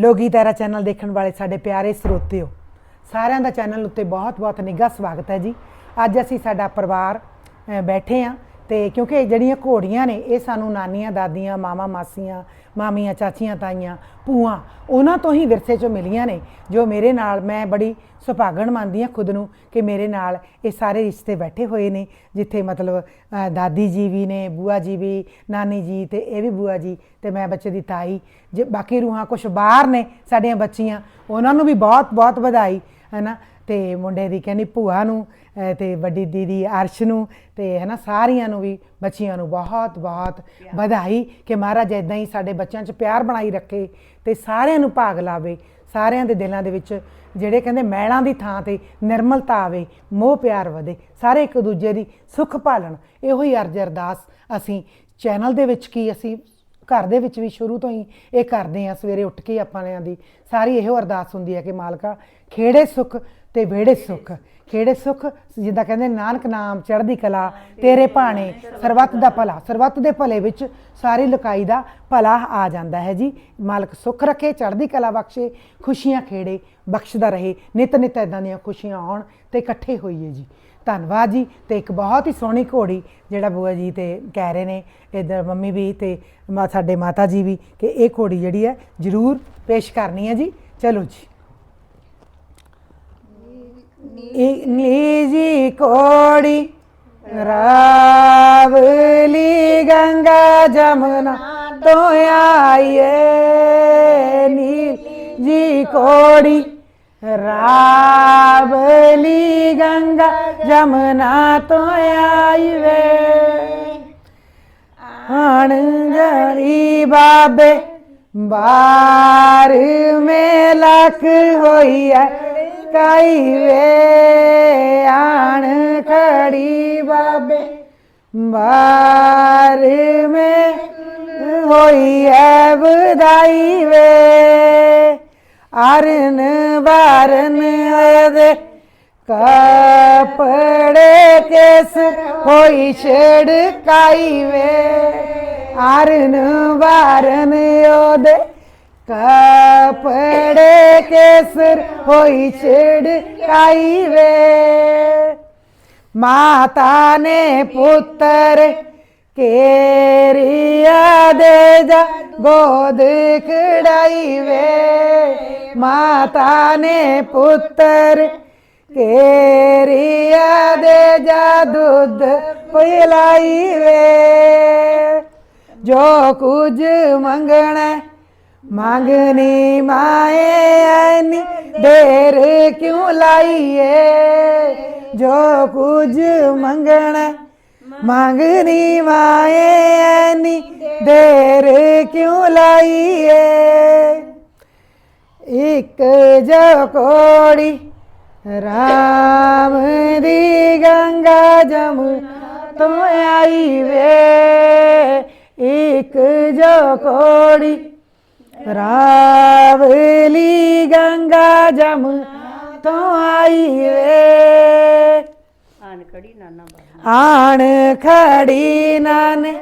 ਲੋਗੀ ਤਾਰਾ channel ਦੇਖਣ ਵਾਲੇ ਸਾਡੇ ਪਿਆਰੇ ਸਰੋਤਿਓ, ਸਾਰਿਆਂ ਦਾ ਚੈਨਲ ਉੱਤੇ ਬਹੁਤ-ਬਹੁਤ ਨਿੱਘਾ ਸਵਾਗਤ ਹੈ ਜੀ। ਅੱਜ ਅਸੀਂ ਸਾਡਾ ਪਰਿਵਾਰ ਬੈਠੇ ਆ ਤੇ ਕਿਉਂਕਿ ਜਿਹੜੀਆਂ ਘੋੜੀਆਂ ਨੇ, ਇਹ ਸਾਨੂੰ ਨਾਨੀਆਂ, ਦਾਦੀਆਂ ਮਾਮਾ ਮਾਸੀਆਂ, ਮਾਮੀਆਂ, ਚਾਚੀਆਂ, ਤਾਈਆਂ, ਭੂਆ, ਉਹਨਾਂ ਤੋਂ ਹੀ ਵਿਰਸੇ ਚੋਂ ਮਿਲੀਆਂ ਨੇ, ਜੋ ਮੇਰੇ ਨਾਲ ਮੈਂ ਬੜੀ ਸੁਭਾਗਣ ਮੰਨਦੀ ਹਾਂ ਖੁਦ ਨੂੰ ਕਿ ਮੇਰੇ ਨਾਲ ਇਹ ਸਾਰੇ ਰਿਸ਼ਤੇ ਬੈਠੇ ਹੋਏ ਨੇ, ਜਿੱਥੇ ਮਤਲਬ ਦਾਦੀ ਜੀ ਵੀ ਨੇ, ਬੂਆ ਜੀ ਵੀ, ਨਾਨੀ ਜੀ ਤੇ ਇਹ ਵੀ ਬੂਆ ਜੀ ਤੇ ਮੈਂ ਬੱਚੇ ਦੀ ਤਾਈ, ਜੇ ਬਾਕੀ ਰੂਹਾਂ ਕੁਛ ਬਾਹਰ ਨੇ ਸਾਡੀਆਂ ਬੱਚੀਆਂ, ਉਹਨਾਂ ਨੂੰ ਵੀ ਬਹੁਤ ਬਹੁਤ ਵਧਾਈ ਹੈ ਨਾ ਤੇ ਮੁੰਡੇ ਦੀ ਕਹਿੰਦੀ ਭੂਆ ਨੂੰ ਤੇ ਵੱਡੀ ਦੀਦੀ ਅਰਸ਼ ਨੂੰ ਤੇ ਹੈਨਾ ਸਾਰੀਆਂ ਨੂੰ ਵੀ ਬੱਚੀਆਂ ਨੂੰ ਬਹੁਤ ਬਹੁਤ ਵਧਾਈ ਕਿ ਮਹਾਰਾਜ ਇਦਾਂ ਹੀ ਸਾਡੇ ਬੱਚਿਆਂ 'ਚ ਪਿਆਰ ਬਣਾਈ ਰੱਖੇ ਤੇ ਸਾਰਿਆਂ ਨੂੰ ਭਾਗ ਲਾਵੇ ਸਾਰਿਆਂ ਦੇ ਦਿਲਾਂ ਦੇ ਵਿੱਚ ਜਿਹੜੇ ਕਹਿੰਦੇ ਮੈਲਾਂ ਦੀ ਥਾਂ ਤੇ ਨਿਰਮਲਤਾ ਆਵੇ ਮੋਹ ਪਿਆਰ ਵਧੇ ਸਾਰੇ ਇੱਕ ਦੂਜੇ ਦੀ ਸੁੱਖ ਭਾਲਣ ਇਹੋ ਹੀ ਅਰਜ਼ ਅਰਦਾਸ ਅਸੀਂ ਚੈਨਲ ਦੇ ਵਿੱਚ ਕੀ ਅਸੀਂ ਘਰ ਦੇ ਵਿੱਚ ਵੀ ਸ਼ੁਰੂ ਤੋਂ ਹੀ ਇਹ ਕਰਦੇ ਆ ਸਵੇਰੇ ਉੱਠ ਕੇ ਆਪਾਂ ਨੇ ਦੀ ਸਾਰੀ ਇਹੋ ਅਰਦਾਸ ਹੁੰਦੀ ਹੈ ਕਿ ਮਾਲਕਾ ਖੇੜੇ ਸੁੱਖ ਤੇ ਵਿਹੜੇ ਸੁੱਖ। ਖੇੜੇ ਸੁੱਖ, ਜਿੱਦਾਂ ਕਹਿੰਦੇ ਨਾਨਕ ਨਾਮ ਚੜ੍ਹਦੀ ਕਲਾ, ਤੇਰੇ ਭਾਣੇ, ਸਰਬੱਤ ਦਾ ਭਲਾ। ਸਰਬੱਤ ਦੇ ਭਲੇ ਵਿੱਚ ਸਾਰੀ ਲੁਕਾਈ ਦਾ ਭਲਾ ਆ ਜਾਂਦਾ ਹੈ ਜੀ। ਮਾਲਕ ਸੁੱਖ ਰੱਖੇ, ਚੜ੍ਹਦੀ ਕਲਾ ਬਖਸ਼ੇ, ਖੁਸ਼ੀਆਂ ਖੇੜੇ, ਬਖਸ਼ਦਾ ਰਹੇ। ਨਿਤ ਨਿਤ ਇਦਾਂ ਦੀਆਂ ਖੁਸ਼ੀਆਂ ਆਉਣ ਤੇ ਇਕੱਠੇ ਹੋਈਏ ਜੀ। ਧੰਨਵਾਦ ਜੀ। ਤੇ ਇੱਕ ਬਹੁਤ ਹੀ ਸੋਹਣੀ ਘੋੜੀ, ਜਿਹੜਾ ਬੂਆ ਜੀ ਤੇ ਕਹਿ ਰਹੇ ਨੇ, ਇਧਰ ਮੰਮੀ ਵੀ ਤੇ ਮਾ, ਸਾਡੇ ਮਾਤਾ ਜੀ ਵੀ, ਕਿ ਇਹ ਘੋੜੀ ਜਿਹੜੀ ਹੈ, ਜ਼ਰੂਰ ਪੇਸ਼ ਕਰਨੀ ਹੈ ਜੀ। ਚਲੋ ਜੀ। ਇਹ ਨੀਜੀ ਕੋੜੀ ਰਾਵਲੀ ਗੰਗਾ ਜਮਨਾ ਤੋਂ ਆਈਏ ਨੀਲ ਜੀ ਕੋੜੀ ਰਾਵਲੀ ਗੰਗਾ ਜਮਨਾ ਤੋਂ ਆਈਵੇ ਆਣ ਜਰੀ ਬਾਬੇ ਬਾਰ ਮੇ ਲੱਖ ਹੋਈ ਐ ਕਾਈ ਵੇ ਆਣ ਖੜੀ ਬਾਬੇ ਬਾਰ ਮੇ ਹੋਈ ਐ ਵਧਾਈ ਵੇ ਅਰਨ ਬਾਰਨ ਦੇ ਕਪੜੇ ਕਿਸ ਹੋਈ ਛੜਕਾਈ ਵੇ ਅਰਨ ਵਾਰਨ ਉਹਦੇ ਕਪੜੇ ਕਿਸ ਹੋਈ ਛੜਕਾਈ ਵੇ ਮਾਤਾ ਨੇ ਪੁੱਤਰ ਕੇਰੀਆ ਦੇ ਜਾ ਗੋਦ ਖੜਾਈ ਵੇ ਮਾਤਾ ਨੇ ਪੁੱਤਰ ਕੇਰੀਆ ਮੰਗਨੀ ਮਾਏ ਐਨੀ ਦੇਰ ਕਿਉਂ ਲਾਈਏ? ਜੋ ਕੁਝ ਮੰਗਣਾ ਮੰਗਨੀ ਮਾਏ ਐਨੀ ਦੇਰ ਕਿਉਂ ਲਾਈਏ? ਇੱਕ ਜੋ ਕੋੜੀ ਰਾਮ ਦੀ ਗੰਗਾ ਜਮੁ ਤੋਂ ਆਈ ਵੇ, ਇੱਕ ਜੋ ਕੋੜੀ ਰਾਵਲੀ ਗੰਗਾ ਜਮੁ ਤੋਂ ਆਈ ਵੇ। ਆਨ ਕੜੀ ਨਾਨਾ ਆਣ ਖੜੀ ਨਾਨ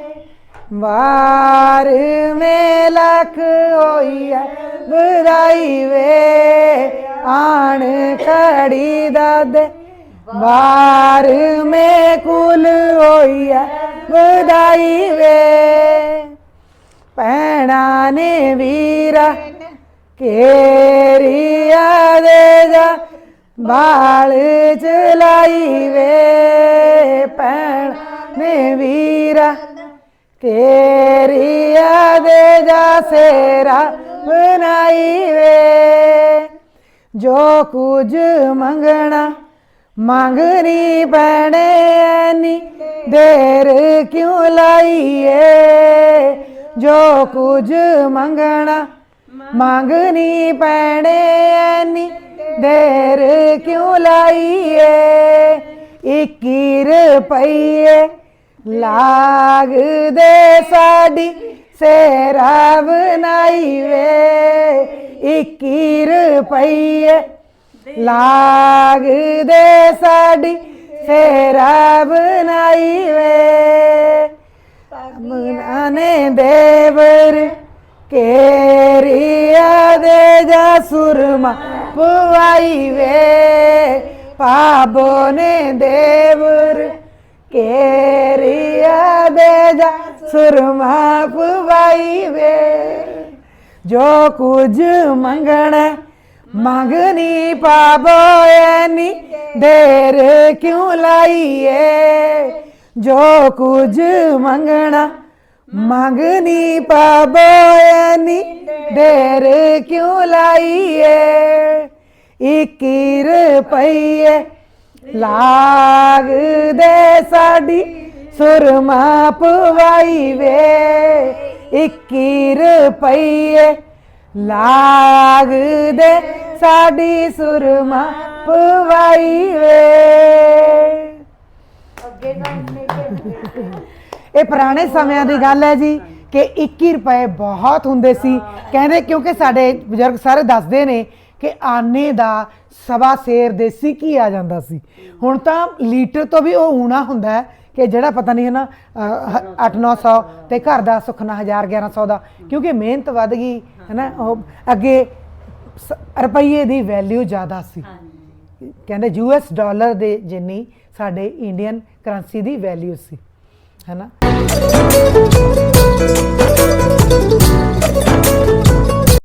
ਵਾਰ ਮੇ ਲਖ ਹੋਈ ਹੈ ਵਧਾਈ ਵੇ। ਆਣ ਖੜੀ ਦਾਦੇ ਵਾਰ ਮੇ ਕੁਲ ਹੋਈ ਹੈ ਵਧਾਈ ਵੇ। ਪੈਣਾ ਨੇ ਵੀਰਾ ਕੇਰੀਆ ਦੇ ਜਾ ਬਾਲ ਚਲਾਈ ਵੇ। ਪੈਣ ਨੇ ਵੀਰਾ ਕੇਰੀਆ ਦੇ ਜਾ ਸੇਰਾ ਬਣਾਈ ਵੇ। ਜੋ ਕੁਝ ਮੰਗਣਾ ਮੰਗਣੀ ਪੈਣੇ ਨੀ ਦੇਰ ਕਿਉਂ ਲਾਈਏ? ਜੋ ਕੁਝ ਮੰਗਣਾ ਮੰਗਣੀ ਪੈਣੇ ਨੀ ਦੇਰ ਕਿਉਂ ਲਾਈਏ? 21 ਰੁਪਈਏ ਲਾਗਦੇ ਸਾਡੀ ਸੇਰਾ ਬਣਾਈ ਵੇ। 21 ਰੁਪਈਏ ਲਾਗਦੇ ਸਾਡੀ ਸੇਰਾ ਬਣਾਈ ਵੇ। ਮਨਾਨੇ ਦੇਵਰ ਕੇਰੀਆ ਦੇ ਸੁਰਮਾ ਪਵਾਈ ਵੇ ਪਾਬੋ ਨੇ ਦੇਵਰ ਕੇਰੀਆ ਦੇ ਜਾ ਸੁਰਮਾ ਪਵਾਈ ਵੇ ਜੋ ਕੁਝ ਮੰਗਣਾ ਮੰਗਨੀ ਪਾਬੋ ਐਨੀ ਦੇਰ ਕਿਉਂ ਲਾਈਏ? ਜੋ ਕੁਝ ਮੰਗਣਾ ਮੰਗਨੀ ਪਾਬੋ ਐਨੀ ਕਿਉਂ ਲਾਈਏ ਇੱਕੀ ਰੁਪਈਏ ਲਾਗ ਦੇ ਸਾਡੀ ਸੁਰਮਾ ਪਵਾਈ ਵੇ ਇੱਕੀ ਰੁਪਈਏ ਲਾਗ ਦੇ ਸਾਡੀ ਸੁਰਮਾ ਪਵਾਈ ਵੇ ਇਹ ਪੁਰਾਣੇ ਸਮਿਆਂ ਦੀ ਗੱਲ ਹੈ ਜੀ ਕਿ 21 ਰੁਪਏ ਬਹੁਤ ਹੁੰਦੇ ਸੀ। ਕਹਿੰਦੇ ਕਿਉਂਕਿ ਸਾਡੇ ਬਜ਼ੁਰਗ ਸਾਰੇ ਦੱਸਦੇ ਨੇ ਕਿ ਆਨੇ ਦਾ ਸਵਾ ਸੇਰ ਦੇਸੀ ਕੀ ਆ ਜਾਂਦਾ ਸੀ। ਹੁਣ ਤਾਂ ਲੀਟਰ ਤੋਂ ਵੀ ਉਹ ਊਣਾ ਹੁੰਦਾ ਹੈ ਕਿ ਜਿਹੜਾ ਪਤਾ ਨਹੀਂ ਹੈ ਨਾ 8-900 ਤੇ ਘਰ ਦਾ ਸੁਖਨਾ 1000 1100 ਦਾ। ਕਿਉਂਕਿ ਮਿਹਨਤ ਵੱਧ ਗਈ ਹੈ ਨਾ ਉਹ ਅੱਗੇ ਰੁਪਈਏ ਦੀ ਵੈਲਿਊ ਜ਼ਿਆਦਾ ਸੀ। ਕਹਿੰਦੇ ਯੂਐਸ ਡਾਲਰ ਦੇ ਜਿੰਨੀ ਸਾਡੇ ਇੰਡੀਅਨ ਕਰੰਸੀ ਦੀ ਵੈਲਿਊ ਸੀ। है ना